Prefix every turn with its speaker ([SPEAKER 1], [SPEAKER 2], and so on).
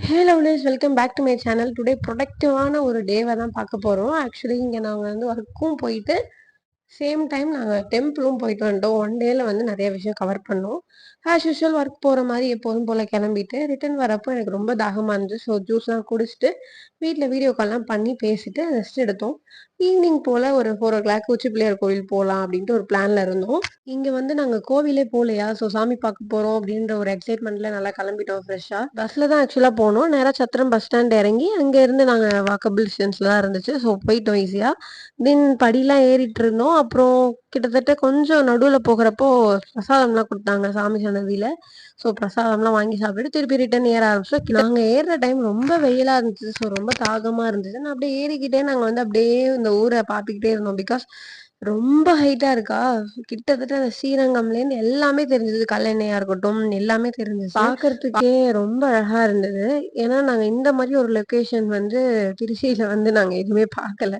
[SPEAKER 1] Hey lovelies welcome back to my channel today ப்ரொடக்டிவான ஒரு டேவை தான் பார்க்க போகிறோம் ஆக்சுவலி இங்கே நாங்கள் வந்து ஒர்க்கும் போயிட்டு சேம் டைம் நாங்கள் டெம்பிளும் போயிட்டு வந்துட்டோம் ஒன் டேயில் வந்து நிறைய விஷயம் கவர் பண்ணோம். ஆஸ் யூஷுவல் ஒர்க் போகிற மாதிரி எப்போதும் போல் கிளம்பிட்டு ரிட்டன் வரப்போ எனக்கு ரொம்ப தாகமாக இருந்துச்சு. ஸோ ஜூஸ்லாம் குடிச்சிட்டு வீட்டில் வீடியோ கால்லாம் பண்ணி பேசிட்டு ரெஸ்ட் எடுத்தோம். ஈவினிங் போல் ஒரு ஃபோர் ஓ கிளாக் உச்சி பிள்ளையார் கோவில் போகலாம் அப்படின்ட்டு ஒரு பிளானில் இருந்தோம். இங்கே வந்து நாங்கள் கோவிலே போகலையா? ஸோ சாமி பார்க்க போகிறோம் அப்படின்ற ஒரு எக்ஸைட்மெண்ட்டில் நல்லா கிளம்பிட்டோம் ஃப்ரெஷ்ஷாக பஸ்ஸில் தான் ஆக்சுவலாக போனோம். நேராக சத்திரம் பஸ் ஸ்டாண்ட் இறங்கி அங்கேருந்து நாங்கள் வாக்கபிள் டிஸ்டன்ஸில் தான் இருந்துச்சு. ஸோ போயிட்டோம் ஈஸியாக தென் படிலாம் ஏறிட்டு இருந்தோம். அப்புறம் கிட்டத்தட்ட கொஞ்சம் நடுவில் போகிறப்போ பிரசாதம்லாம் கொடுத்தாங்க சாமி சன்னதியில். ஸோ பிரசாதம்லாம் வாங்கி சாப்பிட்டு திருப்பி ரிட்டன் ஏற ஆரம்பிச்சோம் நாங்கள் ஏறுற டைம் ரொம்ப வெயிலாக இருந்துச்சு. ஸோ ரொம்ப தாகமாக இருந்துச்சு. நான் அப்படியே ஏறிக்கிட்டே நாங்கள் வந்து அப்படியே இந்த ஊரை பார்த்துக்கிட்டே இருந்தோம். பிகாஸ் ரொம்ப ஹைட்டாக இருக்கா? கிட்டத்தட்ட அந்த ஸ்ரீரங்கம்லேருந்து எல்லாமே தெரிஞ்சது. கல்லெண்ணெயாக இருக்கட்டும் எல்லாமே தெரிஞ்சது பார்க்கறதுக்கே ரொம்ப அழகாக இருந்தது. ஏன்னா நாங்கள் இந்த மாதிரி ஒரு லொக்கேஷன் வந்து திருச்சியில் வந்து நாங்கள் எதுவுமே பார்க்கல